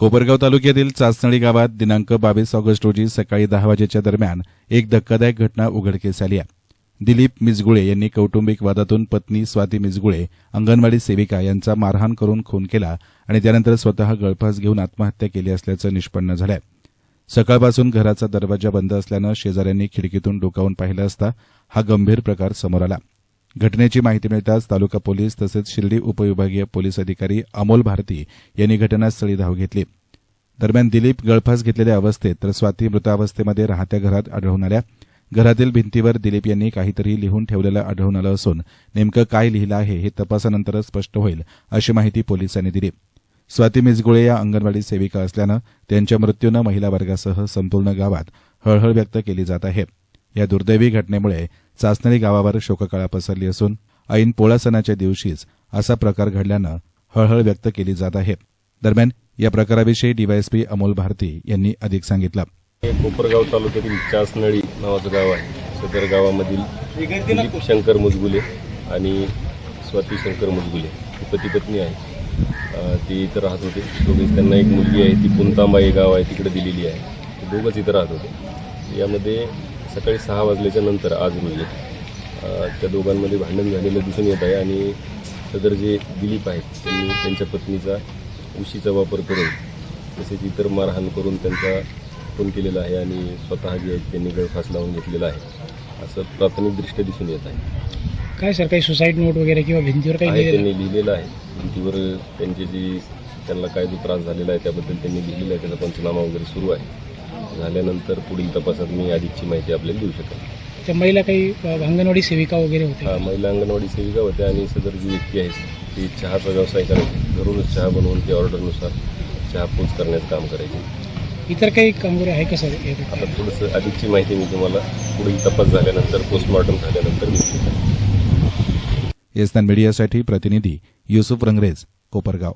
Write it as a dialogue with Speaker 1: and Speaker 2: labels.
Speaker 1: कोपरगाव तालुक्यातील चाचनळी गावात दिनांक बावीस ऑगस्ट रोजी सकाळी दहा वाजेच्या दरम्यान एक धक्कादायक घटना उघडकीस आली आहे. दिलीप मिजगुळे यांनी कौटुंबिक वादातून पत्नी स्वाती मिजगुळे अंगणवाडी सेविका यांचा मारहाण करून खून केला आणि त्यानंतर स्वतः गळफास घेऊन आत्महत्या केली असल्याचं निष्पन्न झालंय. सकाळपासून घराचा दरवाजा बंद असल्यानं शेजाऱ्यांनी खिडकीतून डोकावून पाहिलं असता हा गंभीर प्रकार समोर आला. घटनेची माहिती मिळताच तालुका पोलीस तसेच शिर्डी उपविभागीय पोलीस अधिकारी अमोल भारती यांनी घटनास्थळी धाव घेतली. दरम्यान दिलीप गळफास घेतलेल्या अवस्थेत तर स्वाती मृतावस्थेमध्ये राहत्या घरात आढळून आल्या. घरातील भिंतीवर दिलीप यांनी काहीतरी लिहून ठेवलेलं आढळून आलं असून नेमकं काय लिहिलं आहे हे तपासानंतरच स्पष्ट होईल अशी माहिती पोलिसांनी दिली. स्वाती मिजगुळे या अंगणवाडी सेविका असल्यानं त्यांच्या मृत्यूनं महिला वर्गासह संपूर्ण गावात हळहळ व्यक्त केली जात आहे. या दुर्दैवी घटनेमुळे चाचनळी गावावर शोककळा पसरली असून ऐन पोळा सणाच्या दिवशीच असा प्रकार घडल्यानं हळहळ व्यक्त केली जात आहे. दरम्यान या प्रकाराविषयी डीवायएसपी अमोल भारती यांनी अधिक सांगितलं.
Speaker 2: हे कोपरगाव तालुक्यातील चासनळी नावाचं गाव आहे. सदर गावामधील शंकर मुजगुले आणि स्वाती शंकर मुजगुले पती पत्नी आहे ती ते इथं राहत होते. दोघेच त्यांना एक मुलगी आहे. ती पुंतांबा हे गाव आहे. तिकडे दिलेली आहे. ते दोघंच इथं राहत होते. यामध्ये सकाळी सहा वाजल्याच्या नंतर आज अं, त्या दोघांमध्ये भांडण झालेलं दिसून येत आहे आणि सदर जे दिलीप आहेत त्यांनी त्यांच्या पत्नीचा उशीचा वापर करून तसेच इतर मारहाण करून त्यांचा खून केलेला आहे आणि स्वतः जे आहेत त्यांनी गळफास लावून घेतलेला आहे. असं प्राथमिकदृष्ट्या दिसून येत आहे.
Speaker 3: काय सर काही सुसाईड नोट वगैरे किंवा भिंतीवर काही
Speaker 2: त्यांनी लिहिलेलं आहे. भिंतीवर त्यांचे जी त्यांना काय जो त्रास झालेला आहे त्याबद्दल त्यांनी लिहिलेलं आहे त्याचा पंचनामा वगैरे सुरू आहे. झाल्यानंतर पुढील तपासात मी अधिकची माहिती आपल्याला देऊ शकेन.
Speaker 3: त्या महिला काही अ, अंगणवाडी सेविका वगैरे
Speaker 2: हा,
Speaker 3: होत्या
Speaker 2: महिला अंगणवाडी सेविका होत्या आणि सदर जी व्यक्ती आहे ती चहाचा व्यवसाय करायची घरूनच चहा बनवून ती ऑर्डरनुसार चहा पोच करण्याचं काम करायची.
Speaker 3: इतर काही कामगार आहे का सर?
Speaker 2: आता थोडंसं अधिकची माहिती मी तुम्हाला पुढील तपास झाल्यानंतर पोस्टमॉर्टम झाल्यानंतर मी
Speaker 1: एसनान मीडियासाठी प्रतिनिधी युसुफ रंगरेज कोपरगाव.